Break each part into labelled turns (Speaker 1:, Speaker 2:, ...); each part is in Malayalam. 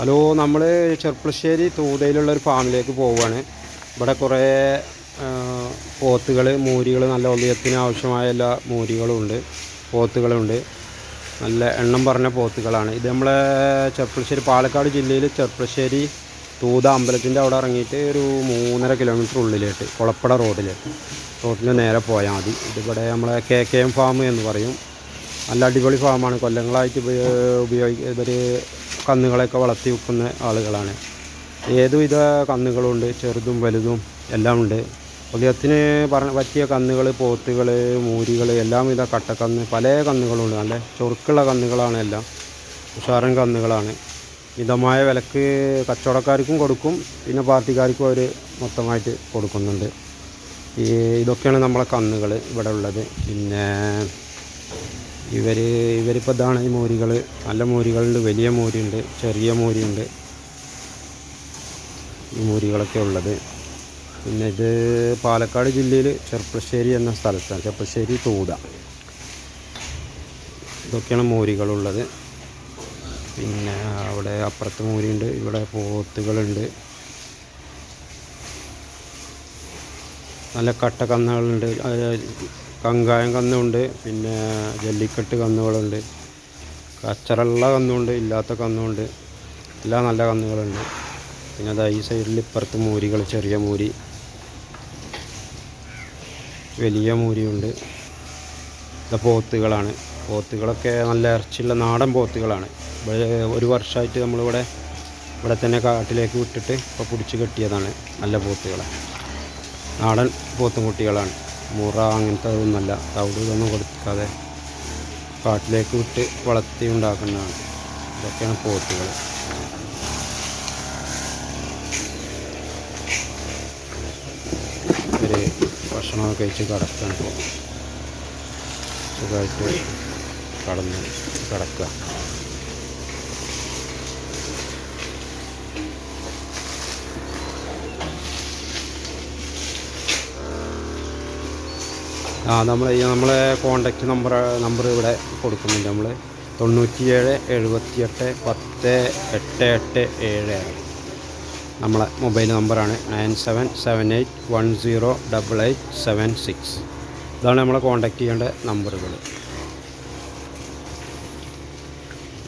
Speaker 1: ഹലോ നമ്മൾ ചെർപ്പളശ്ശേരി തൂതയിലുള്ള ഒരു ഫാമിലേക്ക് പോവുകയാണ്. ഇവിടെ കുറേ പോത്തുകൾ മൂരികൾ നല്ല ഒലിയത്തിന് ആവശ്യമായ എല്ലാ മൂരികളും ഉണ്ട് പോത്തുകളുണ്ട് നല്ല എണ്ണം പറഞ്ഞ പോത്തുകളാണ്. ഇത് നമ്മളെ ചെർപ്പളശ്ശേരി പാലക്കാട് ജില്ലയിൽ ചെർപ്പളശ്ശേരി തൂത അമ്പലത്തിന്റെ അവിടെ ഇറങ്ങിയിട്ട് ഒരു മൂന്നര കിലോമീറ്റർ ഉള്ളിലേട്ട് കുളപ്പട റോഡിൽ നേരെ പോയാൽ മതി. ഇതിവിടെ നമ്മളെ കെ കെ എം ഫാം എന്ന് പറയും. നല്ല അടിപൊളി ഫാമാണ്. കൊല്ലങ്ങളായിട്ട് ഉപയോഗി ഇവർ കന്നുകളെയൊക്കെ വളർത്തി വെക്കുന്ന ആളുകളാണ്. ഏതുവിധ കന്നുകളുണ്ട് ചെറുതും വലുതും എല്ലാം ഉണ്ട്. ഉദയത്തിന് പറഞ്ഞ പറ്റിയ കന്നുകൾ പോത്തുകൾ മൂരികൾ എല്ലാവിധ കട്ടക്കന്ന് പല കന്നുകളുണ്ട്. നല്ല ചൊറുക്കുള്ള കന്നുകളാണ് എല്ലാം. ഉഷാറൻ കന്നുകളാണ്. മിതമായ വിലക്ക് കച്ചവടക്കാർക്കും കൊടുക്കും. പിന്നെ പാർട്ടിക്കാർക്കും അവർ മൊത്തമായിട്ട് കൊടുക്കുന്നുണ്ട്. ഈ ഇതൊക്കെയാണ് നമ്മളെ കന്നുകൾ ഇവിടെ ഉള്ളത്. പിന്നെ ഇവർ ഇവരിപ്പോൾ ഇതാണ് ഈ മോരികൾ നല്ല മോരികളുണ്ട് വലിയ മോരിയുണ്ട് ചെറിയ മോരിയുണ്ട് ഈ മോരികളൊക്കെ ഉള്ളത്. പിന്നെ ഇത് പാലക്കാട് ജില്ലയിൽ ചെർപ്പശ്ശേരി എന്ന സ്ഥലത്താണ്. ചെർപ്പശ്ശേരി തൂത. ഇതൊക്കെയാണ് മോരികളുള്ളത്. പിന്നെ അവിടെ അപ്പുറത്ത് മോരിയുണ്ട് ഇവിടെ പോത്തുകളുണ്ട്. നല്ല കട്ട കന്നുകളുണ്ട്. കങ്കായം കന്നുണ്ട് പിന്നെ ജല്ലിക്കെട്ട് കന്നുകളുണ്ട് കച്ചറുള്ള കന്നുണ്ട് ഇല്ലാത്ത കന്നുണ്ട് എല്ലാം നല്ല കന്നുകളുണ്ട്. പിന്നെ അതാ ഈ സൈഡിൽ ഇപ്പുറത്ത് മൂരികൾ ചെറിയ മൂരി വലിയ മൂരിയുണ്ട്. ഇത് പോത്തുകളാണ്. പോത്തുകളൊക്കെ നല്ല ഇറച്ചിയുള്ള നാടൻ പോത്തുകളാണ്. ഒരു വർഷമായിട്ട് നമ്മളിവിടെ ഇവിടെ തന്നെ കാട്ടിലേക്ക് വിട്ടിട്ട് ഇപ്പോൾ പിടിച്ച് കെട്ടിയതാണ് നല്ല പോത്തുകളെ. നാടൻ പോത്തും കുട്ടികളാണ് മുറ അങ്ങനത്തെ ഒന്നുമല്ല തവിട് ഇതൊന്നും കൊടുക്കാതെ കാട്ടിലേക്ക് വിട്ട് വളർത്തി ഉണ്ടാക്കുന്നതാണ്. ഇതൊക്കെയാണ് പോത്തുകൾ. ഒരു ഭക്ഷണമൊക്കെ കഴിച്ച് കിടക്കാൻ പോകും സുഖമായിട്ട് കടന്ന് കിടക്കുക. ആ നമ്മൾ നമ്മളെ കോണ്ടാക്റ്റ് നമ്പർ നമ്പർ ഇവിടെ കൊടുക്കുന്നുണ്ട് നമ്മൾ തൊണ്ണൂറ്റിയേഴ് എഴുപത്തിയെട്ട് പത്ത് എട്ട് എട്ട് ഏഴ് നമ്മളെ മൊബൈൽ നമ്പറാണ് nine seven seven eight one zero double eight seven six. ഇതാണ് നമ്മളെ കോണ്ടാക്ട് ചെയ്യേണ്ട നമ്പറുകൾ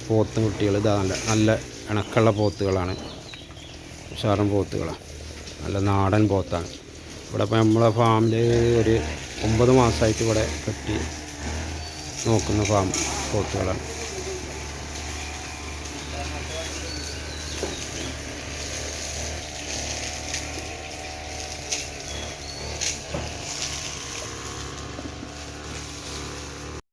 Speaker 1: പോത്തും കുട്ടികൾ ഇതാണ് നല്ല ഇണക്കുള്ള പോത്തുകളാണ്. ഉഷാറും പോത്തുകളാണ് നല്ല നാടൻ പോത്താണ്. ഇവിടെ ഇപ്പോൾ നമ്മളെ ഫാമിൽ ഒരു ഒമ്പത് മാസമായിട്ട് ഇവിടെ കെട്ടി നോക്കുന്ന ഫാം പോത്തുകളാണ്